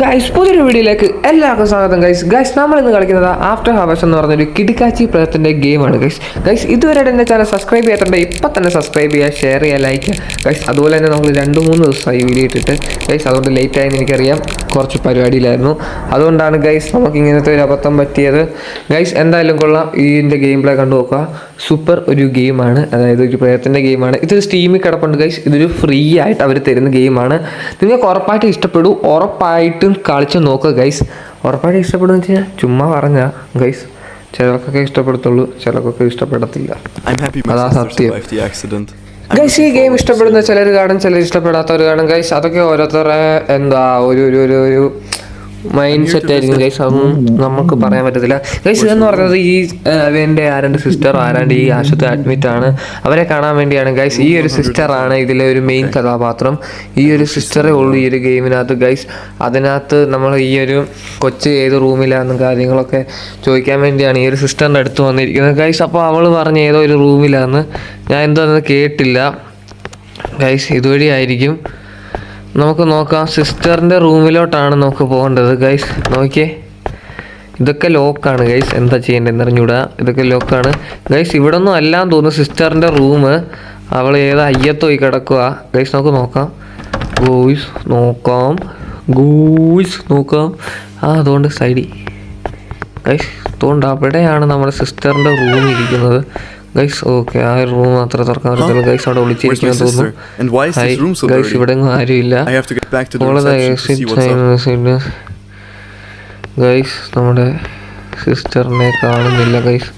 Guys പുതിയൊരു വീഡിയോയിലേക്ക് എല്ലാവർക്കും സ്വാഗതം. ഗൈസ് ഗൈസ് നമ്മൾ ഇന്ന് കളിക്കുന്നത് ആഫ്റ്റർ ഹവേഴ്സ് എന്ന് പറഞ്ഞൊരു കിടിക്കാച്ചി പ്രകത്തിന്റെ ഗെയിമാണ്. ഗൈസ് ഗൈസ് ഇതുവരെ എന്റെ ചാനൽ സബ്സ്ക്രൈബ് ചെയ്യാത്തുണ്ട് ഇപ്പം തന്നെ സബ്സ്ക്രൈബ് ചെയ്യുക ഷെയർ ചെയ്യുക ലൈക്ക് ചെയ്യുക. ഗൈസ് അതുപോലെ തന്നെ നമ്മൾ രണ്ട് മൂന്ന് ദിവസമായി വീഡിയോ ഇട്ടിട്ട്. ഗൈസ് അതുകൊണ്ട് ലേറ്റ് ആയെന്ന് എനിക്കറിയാം. കുറച്ച് പരിപാടിയിലായിരുന്നു. അതുകൊണ്ടാണ് ഗൈസ് നമുക്ക് ഇങ്ങനത്തെ ഒരു അബദ്ധം പറ്റിയത്. ഗൈസ് എന്തായാലും കൊള്ളാം. ഇതിന്റെ ഗെയിം പ്ലേ കണ്ടു നോക്കുക. സൂപ്പർ ഒരു ഗെയിമാണ്. അതായത് ഒരു പ്രേയത്തിന്റെ ഗെയിമാണ്. ഇതൊരു സ്റ്റീമിൽ കിടപ്പുണ്ട് ഗൈസ് ഇതൊരു ഫ്രീ ആയിട്ട് അവർ തരുന്ന ഗെയിമാണ്. നിങ്ങൾക്ക് ഉറപ്പായിട്ടും ഇഷ്ടപ്പെടും. ഉറപ്പായിട്ടും കളിച്ച് നോക്കുക ഗൈസ് ഉറപ്പായിട്ട് ഇഷ്ടപ്പെടുമെന്ന് വെച്ച് കഴിഞ്ഞാൽ ചുമ്മാ പറഞ്ഞ ഗൈസ് ചിലർക്കൊക്കെ ഇഷ്ടപ്പെടുത്തുള്ളൂ ചിലർക്കൊക്കെ ഇഷ്ടപ്പെടത്തില്ല. അതാ സത്യം. ഗൈസ് ഈ ഗെയിം ഇഷ്ടപ്പെടുന്ന ചിലർ കാണും ചിലർ ഇഷ്ടപ്പെടാത്തവർ കാണും ഗൈസ് അതൊക്കെ ഓരോരുത്തരുടെ എന്താ ഒരു ഒരു ഒരു മൈൻഡ് സെറ്റ് ആയിരിക്കും ഗൈസ് അതൊന്നും നമുക്ക് പറയാൻ പറ്റത്തില്ല. ഗൈസ് ഇതെന്ന് പറയുന്നത് ഈ എന്റെ ആരാണ്ട് സിസ്റ്റർ ആരാണ്ട് ഈ ആശുപത്രി അഡ്മിറ്റ് ആണ്. അവരെ കാണാൻ വേണ്ടിയാണ് ഗൈസ് ഈ ഒരു സിസ്റ്റർ ആണ് ഇതിലെ ഒരു മെയിൻ കഥാപാത്രം. ഈ ഒരു സിസ്റ്ററേ ഉള്ളൂ ഈ ഒരു ഗെയിമിനകത്ത് ഗൈസ് അതിനകത്ത് നമ്മൾ ഈ ഒരു കൊച്ച് ഏത് റൂമിലാണെന്ന് കാര്യങ്ങളൊക്കെ ചോദിക്കാൻ വേണ്ടിയാണ് ഈ ഒരു സിസ്റ്ററിന്റെ അടുത്ത് വന്നിരിക്കുന്നത്. ഗൈസ് അപ്പോൾ അവൾ പറഞ്ഞ ഏതോ ഒരു റൂമിലാന്ന് ഞാൻ എന്തോ കേട്ടില്ല. ഗൈസ് ഇതുവഴി ആയിരിക്കും നമുക്ക് നോക്കാം. സിസ്റ്ററിന്റെ റൂമിലോട്ടാണ് നമുക്ക് പോകേണ്ടത്. ഗൈസ് നോക്കിയേ. ഇതൊക്കെ ലോക്കാണ്. ഗൈസ് എന്താ ചെയ്യേണ്ടതെന്ന് അറിഞ്ഞൂടാ. ഇതൊക്കെ ലോക്കാണ്. ഗൈസ് ഇവിടെ ഒന്നും അല്ലാന്ന് തോന്നുന്നു സിസ്റ്ററിന്റെ റൂം. അവൾ ഏത് ഈ കിടക്കുക ഗൈസ് നമുക്ക് നോക്കാം. ഗോയ്സ് നോക്കാം. ഗോയ്സ് നോക്കാം. ആ അതുകൊണ്ട് സൈഡി ഗൈസ് അതുകൊണ്ട് അവിടെയാണ് നമ്മുടെ സിസ്റ്ററിന്റെ റൂം ഇരിക്കുന്നത്. ഗൈസ് ഓക്കെ ആ ഒരു റൂം മാത്രം തുറക്കാൻ പറ്റത്തില്ല. ഗൈസ് അവിടെ വിളിച്ചിരിക്കാൻ തോന്നുന്നു. ഗൈസ് ഇവിടെ ആരുമില്ല. ഗൈസ് നമ്മുടെ സിസ്റ്ററിനെ കാണുന്നില്ല ഗൈസ്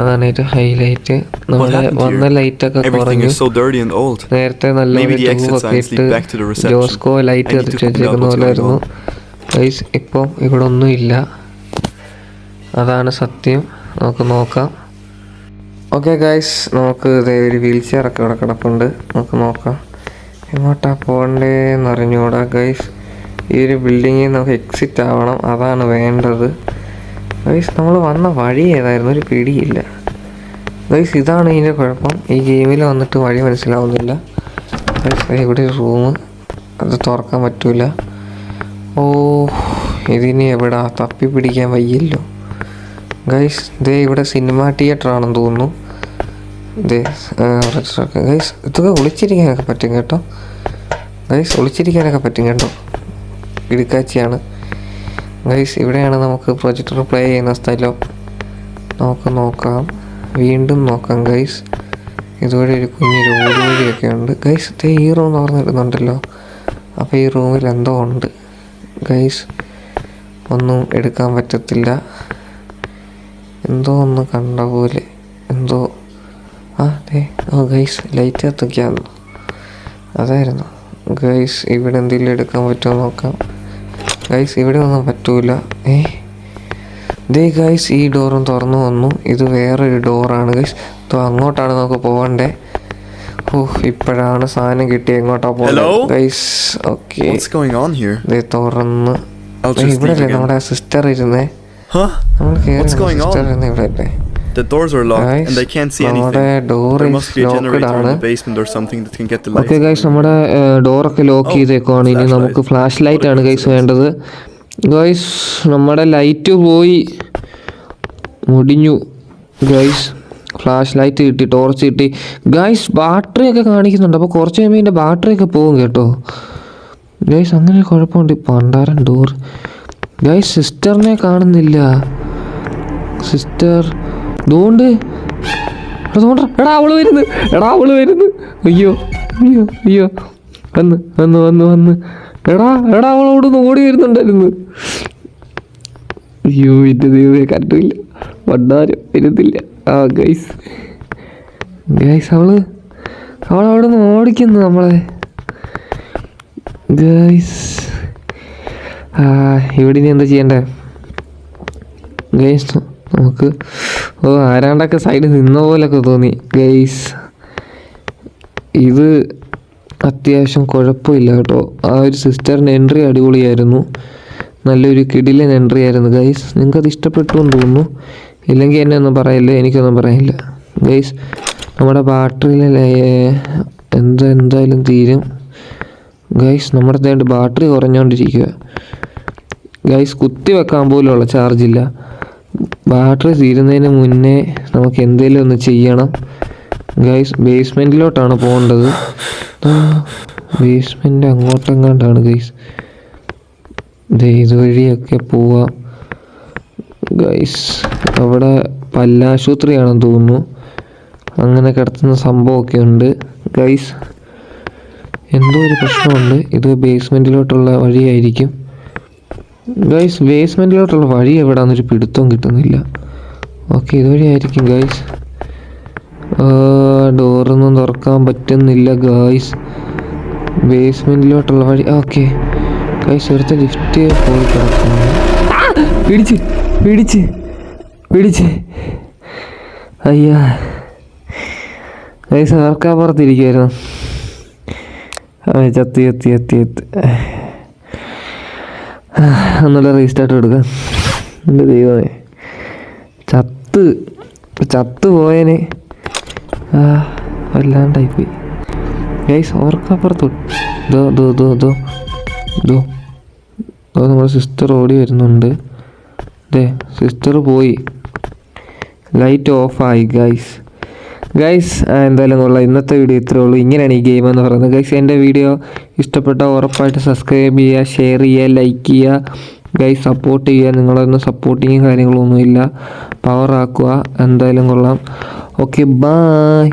അതാണ് ഏറ്റവും ഹൈലൈറ്റ് നമ്മുടെ വന്ന ലൈറ്റ് ഒക്കെ കുറഞ്ഞു. നേരത്തെ നല്ല ഇട്ട് ജോസ്കോ ലൈറ്റ് കത്തിച്ചിരിക്കുന്ന പോലെ ആയിരുന്നു. ഗൈസ് ഇപ്പം ഇവിടെ ഒന്നും ഇല്ല അതാണ് സത്യം. നമുക്ക് നോക്കാം. ഓക്കെ ഗൈസ് നമുക്ക് ഇതേ ഒരു വീൽ ചെയർ ഒക്കെ ഇവിടെ കിടപ്പുണ്ട്. നമുക്ക് നോക്കാം. എങ്ങോട്ടാ പോകണ്ടേന്ന് അറിഞ്ഞുകൂടാ ഗൈസ് ഈ ഒരു ബിൽഡിങ്ങിൽ നമുക്ക് എക്സിറ്റ് ആവണം. അതാണ് വേണ്ടത്. ഗൈസ് നമ്മൾ വന്ന വഴി ഏതായിരുന്നു? ഒരു പിടിയില്ല. ഗൈസ് ഇതാണ് ഇതിന്റെ കുഴപ്പം. ഈ ഗെയിമിൽ വന്നിട്ട് വഴി മനസ്സിലാവുന്നില്ല. ഗൈസ് ഇവിടെ റൂം അത് തുറക്കാൻ പറ്റില്ല ഓ ഇതിനി എവിടാ? തപ്പി പിടിക്കാൻ വയ്യല്ലോ. ഗൈസ് ദേ ഇവിടെ സിനിമ തിയേറ്റർ ആണെന്ന് തോന്നുന്നു. ഗൈസ് ഇതൊക്കെ ഒളിച്ചിരിക്കാനൊക്കെ പറ്റും കേട്ടോ. ഗൈസ് ഒളിച്ചിരിക്കാനൊക്കെ പറ്റും കേട്ടോ. ഇടുക്കാച്ചിയാണ് ഗൈസ് ഇവിടെയാണ് നമുക്ക് പ്രൊജക്ടർ പ്ലേ ചെയ്യുന്ന സ്ഥലം. നമുക്ക് നോക്കാം. വീണ്ടും നോക്കാം ഗൈസ് ഇതുവഴി ഒരു കുഞ്ഞൊരു ഓടുവഴിയൊക്കെ ഉണ്ട്. ഗൈസ് ഇതേ ഈ റൂം തുറന്നിടുന്നുണ്ടല്ലോ അപ്പോൾ ഈ റൂമിൽ എന്തോ ഉണ്ട്. ഗൈസ് ഒന്നും എടുക്കാൻ പറ്റത്തില്ല. എന്തോ ഒന്ന് കണ്ട പോലെ. എന്തോ ആ ദേ. ഓ ഗൈസ് ലൈറ്റ് കത്തിക്കാന്നു അതായിരുന്നു. ഗൈസ് ഇവിടെ എന്തെങ്കിലും എടുക്കാൻ പറ്റുമോ നോക്കാം. ഗൈസ് ഇവിടെ ഒന്നും പറ്റൂല. ഏ? ദേ ഗൈസ് ഈ ഡോറും തുറന്നു വന്നു. ഇത് വേറൊരു ഡോറാണ് ഗൈസ് അപ്പോൾ അങ്ങോട്ടാണ് നമുക്ക് പോകണ്ടേ ഓ ഇപ്പോഴാണ് സാധനം കിട്ടി എങ്ങോട്ടാ പോകുന്നത്? Guys okay. തുറന്ന്. ഇവിടെ നമ്മുടെ സിസ്റ്റർ ഇരുന്നേ? നമ്മൾ? സിസ്റ്റർ ഇരുന്ന് ഇവിടെ അല്ലേ The doors are locked Guys, and I can't see anything. door There must be a generator in the basement or something that can get the okay lights. Guys നമ്മുടെ ഡോറൊക്കെ ലോക്ക് ചെയ്തേക്കുവാണ്. ഇനി നമുക്ക് ഫ്ലാഷ് ലൈറ്റ് ആണ് guys വേണ്ടത്. Guys നമ്മുടെ light പോയി. മുടിഞ്ഞു. ഗൈസ് ഫ്ലാഷ് ലൈറ്റ് കിട്ടി ടോർച്ച് കിട്ടി. ഗൈസ് ബാറ്ററി ഒക്കെ കാണിക്കുന്നുണ്ട്. അപ്പോൾ കുറച്ച് കഴിയുമ്പോൾ ഇതിന്റെ ബാറ്ററി ഒക്കെ പോകും കേട്ടോ. ഗൈസ് അങ്ങനെ കുഴപ്പമുണ്ട്. പണ്ടാരൻ ഡോർ ഗൈസ് സിസ്റ്ററിനെ കാണുന്നില്ല. സിസ്റ്റർ ദോണ്ട് അതുകൊണ്ട് എടാ അവൾ വരുന്നു. എടാ അവൾ വരുന്നു. അയ്യോ അയ്യോ അയ്യോ. വന്ന് വന്ന് വന്ന് വന്ന്. എടാ എടാ നിന്ന് ഓടി വരുന്നുണ്ടായിരുന്നു. അയ്യോ എന്റെ ദൈവമേ കണ്ടില്ല വണ്ടാരം വരുന്നില്ല. ആ ഗൈസ് ഗൈസ് അവൾ അവൾ അവിടെ നിന്ന് ഓടിക്കുന്നു നമ്മളെ. ഗൈസ് ആ ഇവിടെ ഇനി എന്താ ചെയ്യണ്ടേ? ഗൈസ് നമുക്ക് ഓ ആരാണ്ടൊക്കെ സൈഡിൽ നിന്ന പോലൊക്കെ തോന്നി. ഗെയ്സ് ഇത് അത്യാവശ്യം കുഴപ്പമില്ല കേട്ടോ. ആ ഒരു സിസ്റ്ററിന്റെ എൻട്രി അടിപൊളിയായിരുന്നു. നല്ലൊരു കിടിലൻ എൻട്രി ആയിരുന്നു. ഗൈസ് നിങ്ങൾക്കത് ഇഷ്ടപ്പെട്ടു എന്ന് തോന്നുന്നു. ഇല്ലെങ്കിൽ എന്നെ ഒന്നും പറയില്ല? എനിക്കൊന്നും പറയില്ല. ഗൈസ് നമ്മുടെ ബാറ്ററിയിലെ എന്താ എന്തായാലും തീരും. ഗൈസ് നമ്മുടെ തേണ്ട ബാറ്ററി കുറഞ്ഞുകൊണ്ടിരിക്കുക ഗൈസ് കുത്തി വെക്കാൻ പോലുള്ള ചാർജില്ല ബാറ്ററി തീരുന്നതിന് മുന്നേ നമുക്ക് എന്തെങ്കിലും ഒന്ന് ചെയ്യണം. ഗൈസ് ബേസ്മെന്റിലോട്ടാണ് പോകേണ്ടത്. ബേസ്മെന്റ് അങ്ങോട്ടെങ്ങാണ്ടാണ് ഗൈസ്. ഇതുവഴിയൊക്കെ പോവാം. ഗൈസ് അവിടെ പല്ലാശുപത്രിയാണെന്ന് തോന്നുന്നു. അങ്ങനെ കിടത്തുന്ന സംഭവമൊക്കെ ഉണ്ട്. ഗൈസ് എന്തോ ഒരു പ്രശ്നമുണ്ട്. ഇത് ബേസ്മെന്റിലോട്ടുള്ള വഴിയായിരിക്കും. ഗൈസ് ബേസ്മെന്റിലോട്ടുള്ള വഴി എവിടാന്നൊരു പിടുത്തവും കിട്ടുന്നില്ല. ഓക്കെ ഇതുവഴിയായിരിക്കും ഗൈസ് ഡോറൊന്നും തുറക്കാൻ പറ്റുന്നില്ല ഗൈസ് ബേസ്മെന്റിലോട്ടുള്ള വഴി ഓക്കെ ഗൈസ് ഇവിടുത്തെ ലിഫ്റ്റ് പോയി കിടക്കുന്നു. പിടിച്ച് പിടിച്ച് പിടിച്ച്. അയ്യാ. ഗൈസ് ആർക്കാപ്പുറത്തിരിക്കുമായിരുന്നു പുറത്തിരിക്കുമായിരുന്നു ചത്തി എത്തി എത്തി ചത്തി. ഒന്നുകൂടെ റീസ്റ്റാർട്ട് കൊടുക്കുക എന്റെ ദൈവമേ. ചത്ത്. ചത്ത് പോയനെ. വല്ലാണ്ടായി പോയി ഗൈസ് ഓർക്കപ്പുറത്ത് ദോ ദോ ദോ ദോ. ദോ. ദോ നമ്മുടെ സിസ്റ്റർ ഓടി വരുന്നുണ്ട്. ദേ സിസ്റ്റർ പോയി. ലൈറ്റ് ഓഫായി ഗൈസ് ഗൈസ് എന്തായാലും കൊള്ളാം ഇന്നത്തെ വീഡിയോ ഇത്രേ ഉള്ളൂ. ഇങ്ങനെയാണ് ഈ ഗെയിം എന്ന് പറയുന്നത്. ഗൈസ് എന്റെ വീഡിയോ ഇഷ്ടപ്പെട്ട ഉറപ്പായിട്ട് സബ്സ്ക്രൈബ് ചെയ്യുക ഷെയർ ചെയ്യുക ലൈക്ക് ചെയ്യുക. ഗൈസ് സപ്പോർട്ട് ചെയ്യുക. നിങ്ങളൊന്നും സപ്പോർട്ടിങ് കാര്യങ്ങളൊന്നുമില്ല പവർ ആക്കുക. എന്തായാലും കൊള്ളാം. Okay bye